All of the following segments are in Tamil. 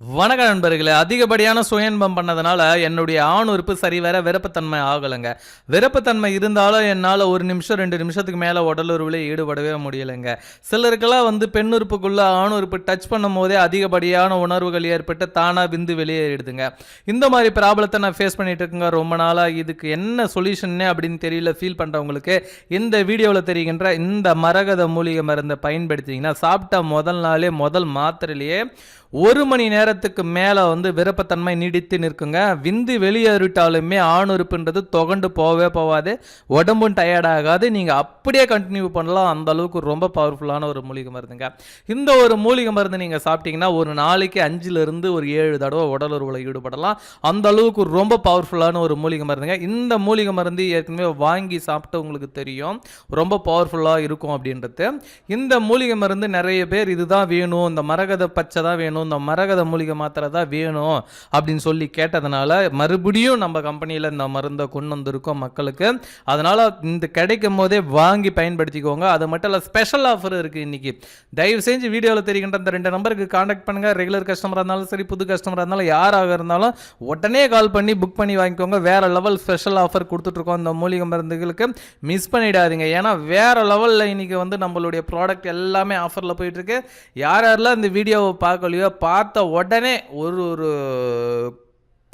வணக்க நண்பர்களே. அதிகப்படியான சுயன்பம் பண்ணதுனால என்னுடைய ஆண் உறுப்பு சரி வேற விருப்பத்தன்மை ஆகலைங்க. விருப்பத்தன்மை இருந்தாலும் என்னால் ஒரு நிமிஷம் ரெண்டு நிமிஷத்துக்கு மேலே உடலுறவில் ஈடுபடவே முடியலைங்க. சிலருக்கெல்லாம் வந்து பெண் உறுப்புக்குள்ளே ஆண் உறுப்பு டச் பண்ணும் போதே அதிகப்படியான உணர்வுகள் ஏற்பட்டு தானாக விந்து வெளியேறிடுதுங்க. இந்த மாதிரி ப்ராப்ளத்தை நான் ஃபேஸ் பண்ணிட்டு இருக்கேங்க. ரொம்ப நாளாக இதுக்கு என்ன சொல்யூஷன்னே அப்படின்னு தெரியல ஃபீல் பண்ணுறவங்களுக்கு இந்த வீடியோவில் தெரிகின்ற இந்த மரகத மூலிகை மருந்தை பயன்படுத்திங்கன்னா சாப்பிட்ட முதல் நாளே முதல் மாத்திரையிலேயே ஒரு மணி நேரத்துக்கு மேலே வந்து விருப்பத்தன்மை நீடித்து நிற்குங்க. விந்து வெளியேறிட்டாலுமே ஆணுறுப்புன்றது தொகண்டு போகவே போகாது உடம்பும் டயர்ட் ஆகாது. நீங்கள் அப்படியே கண்டினியூ பண்ணலாம். அந்த அளவுக்கு ரொம்ப பவர்ஃபுல்லான ஒரு மூலிகை மருந்துங்க. இந்த ஒரு மூலிகை மருந்து நீங்கள் சாப்பிட்டீங்கன்னா ஒரு நாளைக்கு அஞ்சுலேருந்து ஒரு ஏழு தடவை உடல் உருவலை ஈடுபடலாம். அந்த அளவுக்கு ரொம்ப பவர்ஃபுல்லான ஒரு மூலிகை மருந்துங்க. இந்த மூலிகை மருந்து ஏற்கனவே வாங்கி சாப்பிட்டு உங்களுக்கு தெரியும். ரொம்ப பவர்ஃபுல்லாக இருக்கும் அப்படின்றது. இந்த மூலிகை மருந்து நிறைய பேர் இதுதான் வேணும். இந்த மரகத பச்சை தான் வேணும். இந்த மரகத மூலிகை மாத்திரை தான் வேணும் அப்படின்னு சொல்லி கேட்டதுனால மறுபடியும் நம்ம கம்பெனியில் இந்த மருந்தை கொண்டு வந்திருக்கோம் மக்களுக்கு. அதனால் இந்த கிடைக்கும் போதே வாங்கி பயன்படுத்திக்கோங்க. அது மட்டும் இல்லை ஸ்பெஷல் ஆஃபர் இருக்குது இன்றைக்கி தயவு செஞ்சு வீடியோவில் தெரிகின்ற இந்த ரெண்டு நம்பருக்கு காண்டாக்ட் பண்ணுங்கள் ரெகுலர் கஸ்டமராக இருந்தாலும் சரி புது கஸ்டமராக இருந்தாலும் யாராக இருந்தாலும் உடனே கால் பண்ணி புக் பண்ணி வாங்கிக்கோங்க. வேறு லெவல் ஸ்பெஷல் ஆஃபர் கொடுத்துட்ருக்கோம் இந்த மூலிகை மருந்துகளுக்கு. மிஸ் பண்ணிடாதீங்க. ஏன்னா வேறு லெவலில் இன்றைக்கி வந்து நம்மளுடைய ப்ராடக்ட் எல்லாமே ஆஃபரில் போயிட்டுருக்கு. யார் யாரெல்லாம் இந்த வீடியோவை பார்க்கலையோ பார்த்த உடனே ஒரு ஒரு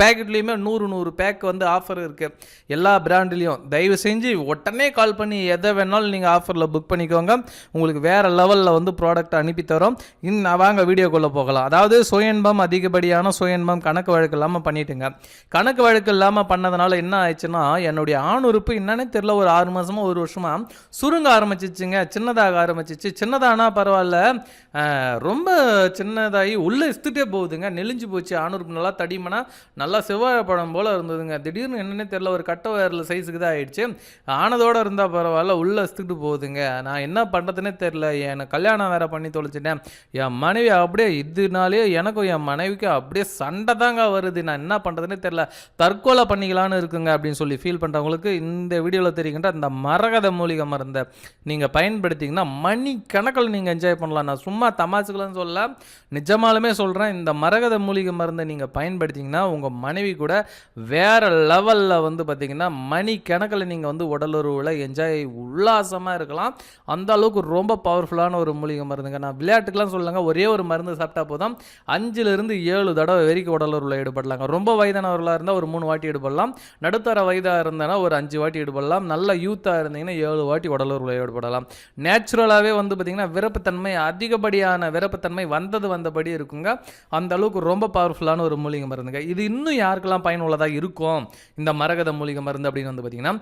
பேக்கெட்லேயுமே நூறு நூறு பேக் வந்து ஆஃபர் இருக்குது எல்லா பிராண்ட்லேயும் தயவு செஞ்சு உடனே கால் பண்ணி எதை வேணாலும் நீங்கள் ஆஃபரில் புக் பண்ணிக்கோங்க. உங்களுக்கு வேறு லெவலில் வந்து ப்ராடக்ட் அனுப்பி தரோம். இன்னும் வாங்க வீடியோக்குள்ளே போகலாம். அதாவது சுயன்பம் அதிகப்படியான சுயன்பம் கணக்கு வழக்கு இல்லாமல் பண்ணிட்டுங்க. கணக்கு வழக்கு இல்லாமல் பண்ணதுனால என்ன ஆயிடுச்சுன்னா என்னுடைய ஆண் உறுப்பு என்னன்னே தெரில ஒரு ஆறு மாதமாக ஒரு வருஷமாக சுருங்க ஆரம்பிச்சிச்சுங்க. சின்னதாக ஆரம்பிச்சிச்சு. சின்னதானா பரவாயில்ல. ரொம்ப சின்னதாகி உள்ளே இழுத்துட்டே போகுதுங்க. நெளிஞ்சு போச்சு. ஆணுறுப்பு நல்லா தடிமனா நல்லா செவ்வாழை பழம் போல் இருந்ததுங்க. திடீர்னு என்னன்னே தெரில ஒரு கட்ட வயரில் சைஸுக்கு தான் ஆயிடுச்சு. ஆனதோடு இருந்தால் பரவாயில்ல உள்ளே இழுத்துட்டு போகுதுங்க. நான் என்ன பண்ணுறதுனே தெரில எனக்கு கல்யாணம் வேறு பண்ணி தொலைச்சிட்டேன். என் மனைவி அப்படியே இதுனாலே எனக்கும் என் மனைவிக்கும் அப்படியே சண்டை தாங்க வருது. நான் என்ன பண்ணுறதுனே தெரில தற்கொலை பண்ணிக்கலான்னு இருக்குங்க அப்படின்னு சொல்லி ஃபீல் பண்ணுறவங்களுக்கு இந்த வீடியோவில் தெரிகின்ற அந்த மரகத மூலிகை மருந்தை நீங்கள் பயன்படுத்திங்கன்னா மணி கணக்கில் நீங்கள் என்ஜாய் பண்ணலாம். நான் சும்மா தமாசுக்கலன்னு சொல்ல நிஜமாலுமே சொல்கிறேன் இந்த மரகத மூலிகை மருந்தை நீங்கள் பயன்படுத்திங்கன்னா உங்கள் மனைவி கூட வேறு லெவலில் வந்து பார்த்தீங்கன்னா மணி கணக்கில் நீங்கள் வந்து உடலுறவில் என்ஜாய் உல்லாசமாக இருக்கலாம். அந்த அளவுக்கு ரொம்ப பவர்ஃபுல்லான ஒரு மூலிகை மருந்துங்க. நான் விளையாட்டுக்கெலாம் சொல்லுங்க ஒரே ஒரு மருந்து சாப்பிட்டா போதும். அஞ்சுலேருந்து ஏழு தடவை வரைக்கும் உடலுறவில் ஈடுபடலாங்க. ரொம்ப வயதானவர்களாக இருந்தால் ஒரு மூணு வாட்டி ஈடுபடலாம். நடுத்தர வயதாக இருந்தனா ஒரு அஞ்சு வாட்டி ஈடுபடலாம். நல்ல யூத்தாக இருந்தீங்கன்னா ஏழு வாட்டி உடலுறவில் ஈடுபடலாம். நேச்சுரலாகவே வந்து பார்த்திங்கன்னா விருப்பத்தன்மை அதிகப்படியான விருப்பத்தன்மை வந்தது வந்தபடி இருக்குங்க. அந்த அளவுக்கு ரொம்ப பவர்ஃபுல்லான ஒரு மூலிகை மருந்துங்க. இது இன்னும் இன்னும் யாருக்கெல்லாம் பயனுள்ளதாக இருக்கும்? இந்த மரகத மூலிகை மருந்து அப்படின்னு வந்து பார்த்திங்கன்னா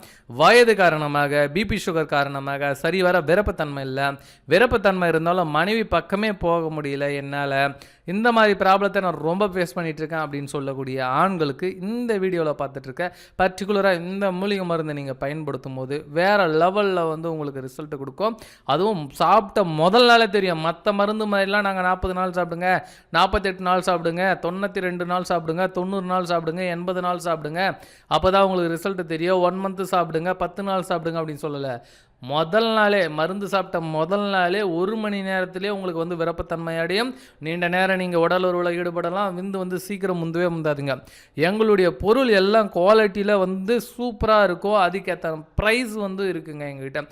வயது காரணமாக பிபி சுகர் காரணமாக சரிவர விரப்பத்தன்மை இல்லை. விரப்பத்தன்மை இருந்தாலும் மனைவி பக்கமே போக முடியல என்னால். இந்த மாதிரி ப்ராப்ளத்தை நான் ரொம்ப ஃபேஸ் பண்ணிகிட்டு இருக்கேன் அப்படின்னு சொல்லக்கூடிய ஆண்களுக்கு இந்த வீடியோவில் பார்த்துட்ருக்க பர்டிகுலராக இந்த மூலிகை மருந்தை நீங்கள் பயன்படுத்தும் போது வேறு லெவலில் வந்து உங்களுக்கு ரிசல்ட் கொடுக்கும். அதுவும் சாப்பிட்ட முதல் நாளே தெரியும். மற்ற மருந்து மாதிரிலாம் நாங்கள் நாற்பது நாள் சாப்பிடுங்க நாற்பத்தெட்டு நாள் சாப்பிடுங்க தொண்ணூற்றி ரெண்டு நாள் சாப்பிடுங்க தொண்ணூறு நாள் சாப்பிடுங்க எண்பது நாள் சாப்பிடுங்க. அப்போ தான் உங்களுக்கு ரிசல்ட் தெரியும். ஒன் மந்த்து சாப்பிடுங்க பத்து நாள் சாப்பிடுங்க அப்படின்னு சொல்லலை. முதல் நாளே மருந்து சாப்பிட்ட முதல் நாளே ஒரு மணி நேரத்திலே உங்களுக்கு வந்து விருப்பத்தன்மையாடையும் நீண்ட நேரம் நீங்கள் உடல் உறவில் ஈடுபடலாம். விந்து வந்து சீக்கிரம் முந்தவே முந்தாதுங்க. எங்களுடைய பொருள் எல்லாம் குவாலிட்டியில் வந்து சூப்பராக இருக்கும் அதுக்கேற்ற ப்ரைஸ் வந்து இருக்குங்க எங்ககிட்ட.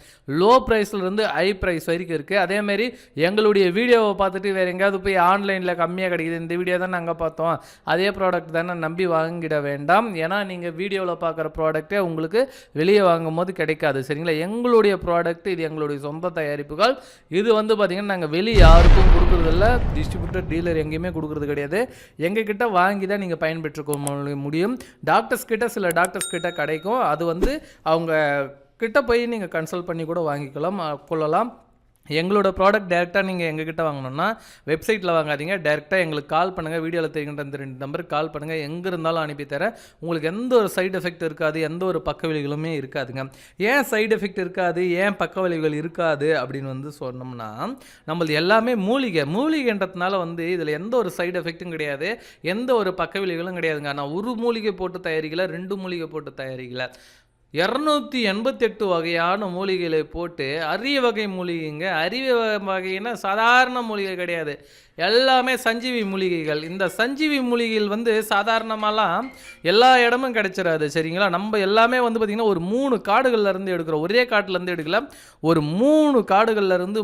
லோ ப்ரைஸ்லேருந்து ஹை ப்ரைஸ் வரைக்கும் இருக்குது அதேமாரி எங்களுடைய வீடியோவை பார்த்துட்டு வேறு எங்கேயாவது போய் ஆன்லைனில் கம்மியாக கிடைக்குது. இந்த வீடியோ தான் நாங்கள் பார்த்தோம். அதே ப்ராடக்ட் தானே நம்பி வாங்கிட வேண்டாம். ஏன்னா நீங்கள் வீடியோவில் பார்க்குற ப்ராடக்ட்டே உங்களுக்கு வெளியே வாங்கும் போது கிடைக்காது. சரிங்களா? எங்களுடைய ப்ராடக்ட் இது எங்களுடைய சொந்த தயாரிப்புகள். இது வந்து பார்த்திங்கன்னா நாங்கள் வெளியே யாருக்கும் கொடுக்குறதில்ல. டிஸ்ட்ரிபியூட்டர் டீலர் எங்கேயுமே கொடுக்குறது கிடையாது. எங்கள் கிட்ட வாங்கி தான் நீங்கள் பயன்பெற்றுக்க முடியும். டாக்டர்ஸ் கிட்ட சில டாக்டர்ஸ் கிட்ட கிடைக்கும். அது வந்து அவங்க கிட்ட போய் நீங்கள் கன்சல்ட் பண்ணி கூட வாங்கிக்கலாம் கொள்ளலாம். எங்களோட ப்ராடக்ட் டேரெக்டாக நீங்கள் எங்ககிட்ட வாங்கணும்னா வெப்சைட்டில் வாங்காதீங்க. டேரெக்டாக எங்களுக்கு கால் பண்ணுங்கள் வீடியோவில் தெரிகின்ற இந்த ரெண்டு நம்பருக்கு கால் பண்ணுங்கள் எங்கே இருந்தாலும் அனுப்பி தரேன் உங்களுக்கு எந்த ஒரு சைடு எஃபெக்ட் இருக்காது எந்த ஒரு பக்க விளைவுகளுமே இருக்காதுங்க. ஏன் சைடு எஃபெக்ட் இருக்காது? ஏன் பக்க விளைவுகள் இருக்காது? அப்படின்னு வந்து சொன்னோம்னா நம்மளது எல்லாமே மூலிகை. மூலிகைன்றதுனால வந்து இதில் எந்த ஒரு சைடு எஃபெக்ட்டும் கிடையாது. எந்த ஒரு பக்க விளைவுகளும் கிடையாதுங்க. நான் ஒரு மூலிகை போட்டு தயாரிக்கல ரெண்டு மூலிகை போட்டு தயாரிக்கல. இரநூத்தி எண்பத்தெட்டு வகையான மூலிகைகளை போட்டு அரிய வகை மூலிகைங்க. அரிய வ- வகைன்னா சாதாரண மூலிகை கிடையாது. எல்லாமே சஞ்சீவி மூலிகைகள். இந்த சஞ்சீவி மூலிகைகள் வந்து சாதாரணமாலாம் எல்லா இடமும் கிடைச்சிடாது சரிங்களா? நம்ம எல்லாமே வந்து பார்த்திங்கன்னா ஒரு மூணு காடுகள்லேருந்து எடுக்கிறோம். ஒரே காட்டிலேருந்து எடுக்கல. ஒரு மூணு காடுகள்லேருந்து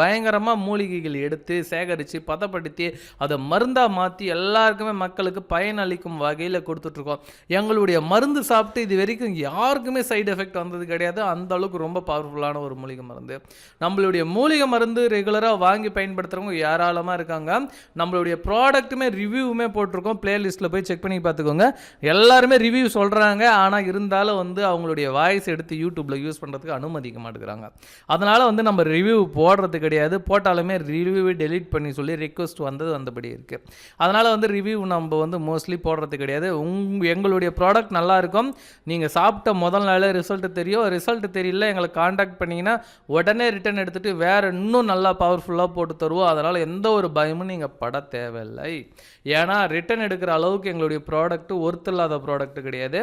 பயங்கரமாக மூலிகைகள் எடுத்து சேகரித்து பதப்படுத்தி அதை மருந்தாக மாற்றி எல்லாருக்குமே மக்களுக்கு பயனளிக்கும் வகையில் கொடுத்துட்ருக்கோம். எங்களுடைய மருந்து சாப்பிட்டு இது வரைக்கும் யாருக்குமே சைடு எஃபெக்ட் வந்தது கிடையாது. அந்த அளவுக்கு ரொம்ப பவர்ஃபுல்லான ஒரு மூலிகை மருந்து. நம்மளுடைய மூலிகை மருந்து ரெகுலராக வாங்கி பயன்படுத்துகிறவங்க ஏராளமாக இருக்காங்க. நம்மளுடைய ப்ராடக்ட்டுமே ரிவ்யூவுமே போட்டிருக்கோம். பிளேலிஸ்ட்டில் போய் செக் பண்ணி பார்த்துக்கோங்க. எல்லாருமே ரிவ்யூ சொல்கிறாங்க ஆனால் இருந்தாலும் வந்து அவங்களுடைய வாய்ஸ் எடுத்து யூடியூப்பில் யூஸ் பண்ணுறதுக்கு அனுமதிக்க மாட்டேங்கிறாங்க. அதனால் வந்து நம்ம ரிவ்யூ போடுறது கிடையாது. போட்டாலுமே ரிவ்யூவை டெலீட் பண்ணி சொல்லி ரிக்வஸ்ட் வந்தது வந்தபடி இருக்குது அதனால் வந்து ரிவ்யூ நம்ம வந்து மோஸ்ட்லி போடுறது கிடையாது. உங் எங்களுடைய ப்ராடக்ட் நல்லாயிருக்கும் நீங்கள் சாப்பிட்ட முதல் நாள் ரிசல்ட் தெரியும். ரிசல்ட் தெரியல எங்களை காண்டாக்ட் பண்ணிங்கன்னா உடனே ரிட்டர்ன் எடுத்துகிட்டு வேறு இன்னும் நல்லா பவர்ஃபுல்லாக போட்டு தருவோம். அதனால் எந்த ஒரு பயமும் நீங்கள் பட தேவையில்லை. ஏன்னா ரிட்டர்ன் எடுக்கிற அளவுக்கு எங்களுடைய ப்ராடக்ட் ஒர்த் இல்லாத ப்ராடக்ட் கிடையாது.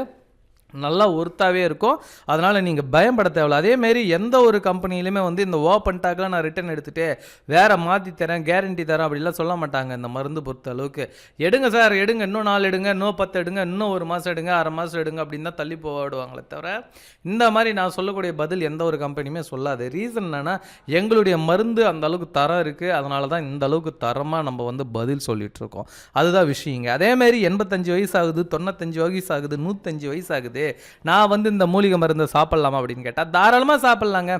நல்லா ஒர்த்தாகவே இருக்கும். அதனால் நீங்கள் பயப்பட தேவையில்ல. அதேமாரி எந்த ஒரு கம்பெனிலையுமே வந்து இந்த ஓப்பன் டாக்கில் நான் ரிட்டர்ன் எடுத்துகிட்டு வேறு மாற்றி தரேன் கேரண்டி தரேன் அப்படிலாம் சொல்ல மாட்டாங்க இந்த மருந்து பொறுத்த அளவுக்கு. எடுங்க சார் எடுங்க. இன்னும் நாலு எடுங்க இன்னும் பத்து எடுங்க இன்னும் ஒரு மாதம் எடுங்க அரை மாதம் எடுங்க அப்படின்னு தான் தள்ளி போடுவாங்களே தவிர இந்த மாதிரி நான் சொல்லக்கூடிய பதில் எந்த ஒரு கம்பெனியுமே சொல்லாது. ரீசன் என்னென்னா எங்களுடைய மருந்து அந்த அளவுக்கு தரம் இருக்குது அதனால தான் இந்த அளவுக்கு தரமாக நம்ம வந்து பதில் சொல்லிகிட்ருக்கோம் இருக்கோம். அதுதான் விஷயங்க அதேமாரி எண்பத்தஞ்சு வயசு ஆகுது தொண்ணூத்தஞ்சு வயசு ஆகுது நூற்றஞ்சு வயசு ஆகுது. நான் வந்து இந்த மூலிகை மருந்து சாப்பிட்லாமா அப்படின்னு கேட்டால் தாராளமாக சாப்பிட்லாங்க.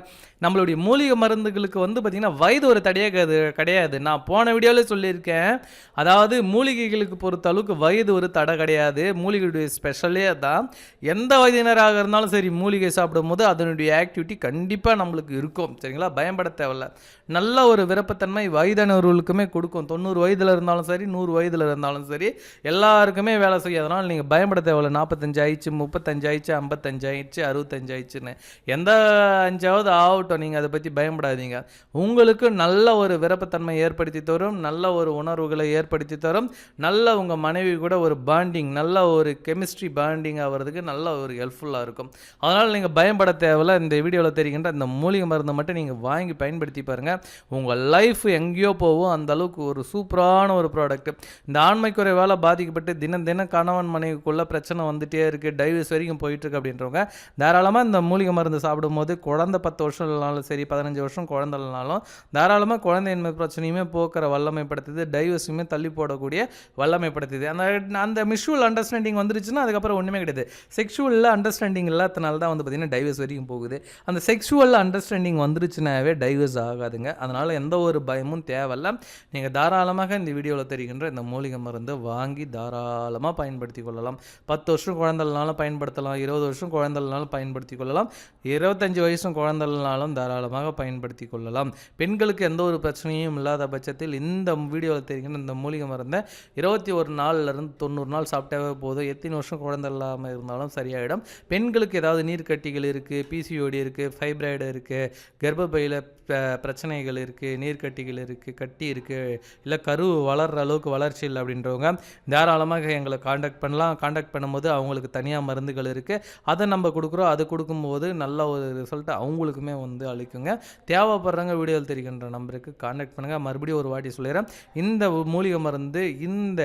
நம்மளுடைய மூலிகை மருந்துகளுக்கு வந்து பார்த்திங்கன்னா வயது ஒரு தடையே கிடையாது. கிடையாது நான் போன வீடியோவில் சொல்லியிருக்கேன். அதாவது மூலிகைகளுக்கு பொறுத்த அளவுக்கு வயது ஒரு தடை கிடையாது. மூலிகையுடைய ஸ்பெஷலே தான் எந்த வயதினராக இருந்தாலும் சரி மூலிகை சாப்பிடும்போது அதனுடைய ஆக்டிவிட்டி கண்டிப்பாக நம்மளுக்கு இருக்கும். சரிங்களா? பயன்பட தேவையில்ல. நல்ல ஒரு விருப்பத்தன்மை வயதானவர்களுக்குமே கொடுக்கும். தொண்ணூறு வயதில் இருந்தாலும் சரி நூறு வயதில் இருந்தாலும் சரி எல்லாருக்குமே வேலை செய்யாதனால அதனால் நீங்கள் பயன்பட தேவையில்ல. நாற்பத்தஞ்சு ஆயிடுச்சு முப்பத்தஞ்சு ஆயிடுச்சு ஐம்பத்தஞ்சாயிடுச்சு அறுபத்தஞ்சாயிடுச்சுன்னு. எந்த அஞ்சாவது ஆகட்டும் நீங்கள் அதை பற்றி பயப்படாதீங்க. உங்களுக்கு நல்ல ஒரு விருப்பத்தன்மை ஏற்படுத்தி தரும் நல்ல ஒரு உணர்வுகளை ஏற்படுத்தி தரும் நல்ல உங்கள் மனைவி கூட ஒரு பாண்டிங் நல்ல ஒரு கெமிஸ்ட்ரி பாண்டிங் ஆகிறதுக்கு நல்ல ஒரு ஹெல்ப்ஃபுல்லாக இருக்கும். அதனால் நீங்கள் பயப்பட தேவையில்ல. இந்த வீடியோவில் தெரிகின்ற இந்த மூலிகை மருந்தை மட்டும் நீங்கள் வாங்கி பயன்படுத்தி பாருங்கள் உங்கள் லைஃப் எங்கேயோ போகும் அந்த அளவுக்கு ஒரு சூப்பரான ஒரு ப்ராடக்ட் இந்த ஆண்மை குறைவால் பாதிக்கப்பட்டு தினம் தினம் கணவன் மனைவிக்குள்ள பிரச்சனை வந்துகிட்டே இருக்குது டைவர்ஸ் வரைக்கும் போயிட்டு இருக்கு அப்படின்றவங்க. தாராளமாக இந்த மூலிகை மருந்து சாப்பிடும்போது குழந்தை பத்து வருஷம் இல்லைனாலும் சரி பதினஞ்சு வருஷம் குழந்தைனாலும் தாராளமாக குழந்தையின்மை பிரச்சனையுமே போக்குற வல்லமைப்படுத்துது டைவர்ஸுமே தள்ளி போடக்கூடிய வல்லமைப்படுத்துது. அந்த அந்த மிஷுவல் அண்டர்ஸ்டாண்டிங் வந்துருச்சுன்னா அதுக்கப்புறம் ஒன்றுமே கிடையாது. செக்ஷுவலில் அண்டர்ஸ்டாண்டிங் இல்லாதனால தான் வந்து பார்த்திங்கன்னா டைவர்ஸ் வரைக்கும் போகுது. அந்த செக்ஷுவல் அண்டர்ஸ்டாண்டிங் வந்துருச்சுனாவே டைவர்ஸ் ஆகாதுங்க. அதனால் எந்த ஒரு பயமும் தேவையில்ல. நீங்கள் தாராளமாக இந்த வீடியோவில் தெரிகின்ற இந்த மூலிகை மருந்து வாங்கி தாராளமாக பயன்படுத்தி கொள்ளலாம். பத்து வருஷம் குழந்தைனாலும் பயன்படுத்தலாம். இருபது வருஷம் குழந்தைனாலும் பயன்படுத்தி கொள்ளலாம். இருபத்தஞ்சு வயசும் குழந்தைனாலும் தாராளமாக பயன்படுத்தி கொள்ளலாம். பெண்களுக்கு எந்த ஒரு பிரச்சனையும் இல்லாத பட்சத்தில் இந்த வீடியோவில் தெரிகின்ற இந்த மூலிகை மருந்தை இருபத்தி ஒரு நாள்லேருந்து தொண்ணூறு நாள் சாப்பிட்டாவே போதும். எத்தனை வருஷம் குழந்தை இல்லாமல் இருந்தாலும் சரியாயிடும். பெண்களுக்கு ஏதாவது நீர்க்கட்டிகள் இருக்குது பிசிஓடி இருக்குது ஃபைப்ராய்டு இருக்குது கர்ப்பப்பையில் ப- பிரச்சனைகள் இருக்குது நீர்க்கட்டிகள் இருக்குது கட்டி இருக்குது இல்லை கரு வளர்கிற அளவுக்கு வளர்ச்சி இல்லை அப்படின்றவங்க தாராளமாக எங்களை காண்டாக்ட் பண்ணலாம். காண்டாக்ட் பண்ணும்போது அவங்களுக்கு தனியாக மருந்துகள் இருக்குது அதை நம்ம கொடுக்குறோம். அது கொடுக்கும்போது நல்ல ஒரு ரிசல்ட் அவங்களுக்குமே வந்து அளிக்குங்க. தேவைப்படுறவங்க வீடியோவில் தெரிகின்ற நம்பருக்கு காண்டாக்ட் பண்ணுங்கள் மறுபடியும் ஒரு வாட்டி சொல்லிடுறேன். இந்த மூலிகை மருந்து இந்த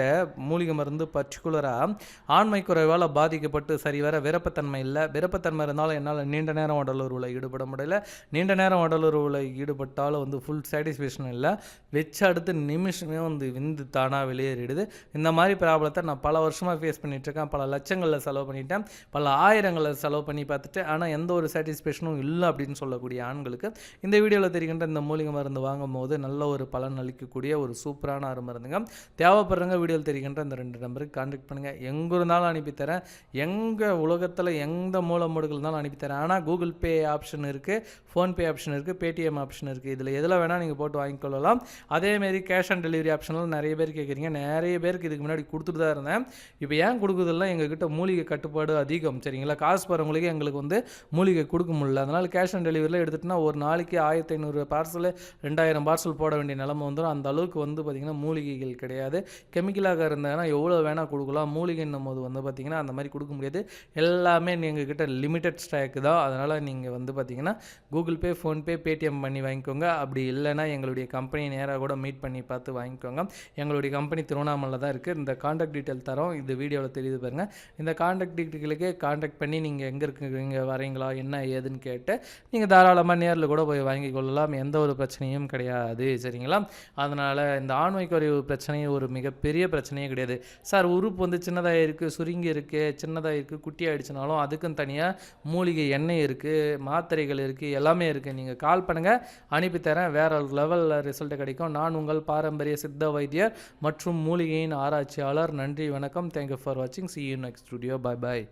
மூலிகை மருந்து பர்டிகுலராக ஆண்மை குறைவால் பாதிக்கப்பட்டு சரி வர விருப்பத்தன்மை இல்லை. விருப்பத்தன்மை இருந்தாலும் என்னால் நீண்ட நேரம் உடலுறவில் ஈடுபட முடியல. நீண்ட நேரம் உடலுறவில் ஈடுபட்டாலும் வந்து ஃபுல் சாட்டிஸ்ஃபேக்ஷன் இல்லை. வச்ச அடுத்த நிமிஷமே வந்து விந்து தானாக வெளியேறிடுது. இந்த மாதிரி ப்ராப்ளத்தை நான் பல வருஷமாக ஃபேஸ் இருக்கேன். பல லட்சங்களில் செலவு பண்ணிட்டேன். பல ஆயிரங்களை செலவு பண்ணி பார்த்துட்டு ஆனால் எந்த ஒரு சாட்டிஸ்ஃபேக்ஷனும் இல்லை அப்படின்னு சொல்லக்கூடிய ஆண்களுக்கு இந்த வீடியோவில் தெரிகின்ற இந்த மூலிகை மருந்து வாங்கும் போது நல்ல ஒரு பலன் அளிக்கக்கூடிய ஒரு சூப்பரான அரு மருந்துங்க தேவைப்படுறவங்க வீடியோவில் தெரிகின்ற இந்த ரெண்டு நம்பருக்கு கான்டாக்ட் பண்ணுங்கள் எங்கே இருந்தாலும் அனுப்பித்தரேன். எங்கள் உலகத்தில் எந்த மூல மூடுகள் இருந்தாலும் அனுப்பித்தரேன். ஆனால் கூகுள் பே ஆப்ஷன் இருக்குது ஃபோன்பே ஆப்ஷன் இருக்குது பேடிஎம் ஆப்ஷன் இருக்குது இதில் எதில் வேணால் நீங்கள் போட்டு வாங்கிக்கொள்ளலாம். அதேமாரி கேஷ் ஆன் டெலிவரி ஆப்ஷன்லாம் நிறைய பேர் கேட்குறீங்க நிறைய பேருக்கு இதுக்கு முன்னாடி கொடுத்துட்டு தான் இருந்தேன். இப்போ ஏன் கொடுக்குறதில்ல? எங்ககிட்ட மூலிகை கட்டுப்பாடு அதிக அதிகம் சரிங்களா? காசு போகிறவங்களுக்கு எங்களுக்கு வந்து மூலிகை கொடுக்க முடியல. அதனால் கேஷ் ஆன் டெலிவரியில் எடுத்துகிட்டுனா ஒரு நாளைக்கு ஆயிரத்தி ஐநூறு பார்சல் ரெண்டாயிரம் பார்சல் போட வேண்டிய நிலமை வந்துடும் அந்த அளவுக்கு வந்து பார்த்திங்கன்னா மூலிகைகள் கிடையாது. கெமிக்கலாக இருந்ததுன்னா எவ்வளோ வேணால் கொடுக்கலாம். மூலிகைன்னும் போது வந்து பார்த்திங்கன்னா அந்த மாதிரி கொடுக்க முடியாது. எல்லாமே நீங்கள் கிட்ட லிமிட்டட் ஸ்டாக் தான். அதனால் நீங்கள் வந்து பார்த்திங்கன்னா கூகுள் பே ஃபோன்பே பேடிஎம் பண்ணி வாங்கிக்கோங்க. அப்படி இல்லைன்னா எங்களுடைய கம்பெனி நேராக கூட மீட் பண்ணி பார்த்து வாங்கிக்கோங்க. எங்களுடைய கம்பெனி திருவண்ணாமலை தான் இருக்குது இந்த காண்டாக்ட் டீட்டெயில் தரோம். இந்த வீடியோவில் தெரியுது பாருங்கள் இந்த காண்டாக்ட் டீட்டெயிலுக்கே காண்டாக்ட் பண்ணி நீங்கள் எங்கே இருக்குங்க வரீங்களா என்ன ஏதுன்னு கேட்டு நீங்கள் தாராளமாக நேரில் கூட போய் வாங்கி கொள்ளலாம். எந்த ஒரு பிரச்சனையும் கிடையாது. சரிங்களா? அதனால் இந்த ஆண்மை குறைவு பிரச்சனை ஒரு மிகப்பெரிய பிரச்சனையே கிடையாது. சார் உறுப்பு வந்து சின்னதாக இருக்குது சுருங்கி இருக்குது சின்னதாக இருக்குது குட்டி ஆகிடுச்சினாலும் அதுக்கும் தனியாக மூலிகை எண்ணெய் இருக்குது மாத்திரைகள் இருக்குது எல்லாமே இருக்குது நீங்கள் கால் பண்ணுங்கள் அனுப்பித்தரேன் வேறு லெவலில் ரிசல்ட் கிடைக்கும். நான் உங்கள் பாரம்பரிய சித்த வைத்தியர் மற்றும் மூலிகையின் ஆராய்ச்சியாளர். நன்றி வணக்கம். தேங்க்யூ ஃபார் வாட்சிங் see you next studio bye bye